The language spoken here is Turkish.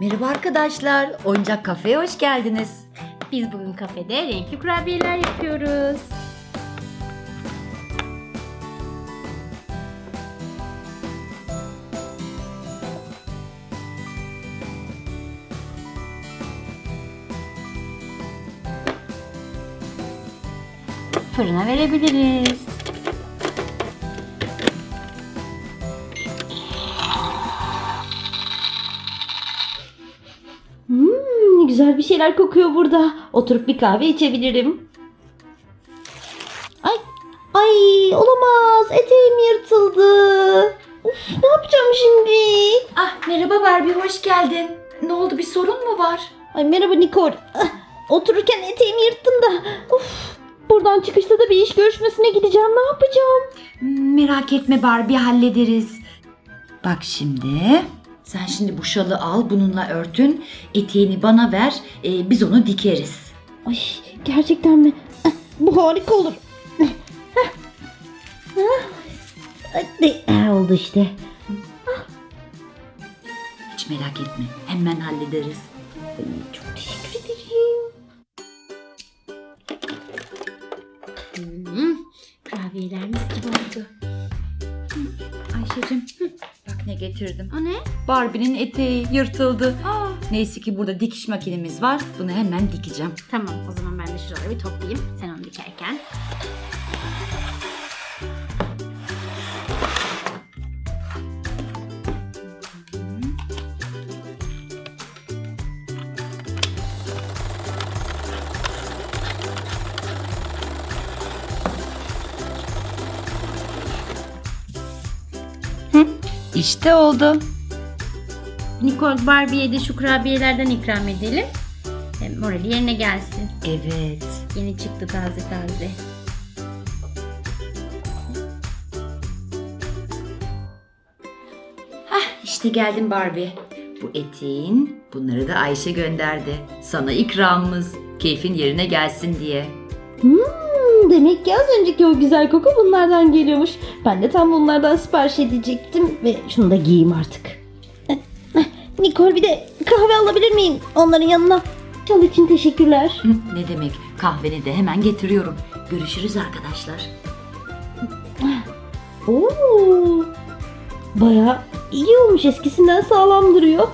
Merhaba arkadaşlar, Oyuncak Kafe'ye hoş geldiniz. Biz bugün kafede renkli kurabiyeler yapıyoruz. Fırına verebiliriz. Hmm, güzel bir şeyler kokuyor burada. Oturup bir kahve içebilirim. Ay, ay olamaz. Eteğim yırtıldı. Uf, ne yapacağım şimdi? Ah merhaba Barbie, hoş geldin. Ne oldu, bir sorun mu var? Ay merhaba Nicole. Ah, Otururken eteğimi yırttım da. Uf, buradan çıkışta da bir iş görüşmesine gideceğim. Ne yapacağım? Hmm, Merak etme Barbie, hallederiz. Bak şimdi, sen şimdi bu şalı al, bununla örtün. Eteğini bana ver, e, biz onu dikeriz. Ay gerçekten mi? Ah, Bu harika olur. Ah, ah. Ah, oldu işte. Hiç merak etme, hemen hallederiz. Çok teşekkür ederim. Hmm, kurabiyeler mis gibi oldu. Ayşe'cim, ne getirdim. O ne? Barbie'nin eteği yırtıldı. Aa, Neyse ki burada dikiş makinemiz var. Bunu hemen dikeceğim. tamam o zaman ben de şuraları bir toplayayım. Sen onu dikerken. İşte oldu. Nicole Barbie'ye de şu kurabiyelerden ikram edelim. Hem morali yerine gelsin. Evet. Yeni çıktı taze taze. İşte geldim Barbie. Bu eteğin bunları da Ayşe gönderdi. Sana ikramımız. Keyfin yerine gelsin diye. Hmm, demek ki az önceki o güzel koku bunlardan geliyormuş. Ben de tam bunlardan sipariş edecektim ve şunu da giyeyim artık. Eh, eh, Nicole bir de kahve alabilir miyim onların yanına? Çal için teşekkürler. Ne demek? Kahveni de hemen getiriyorum. Görüşürüz arkadaşlar. Oo, bayağı iyi olmuş eskisinden sağlam duruyor.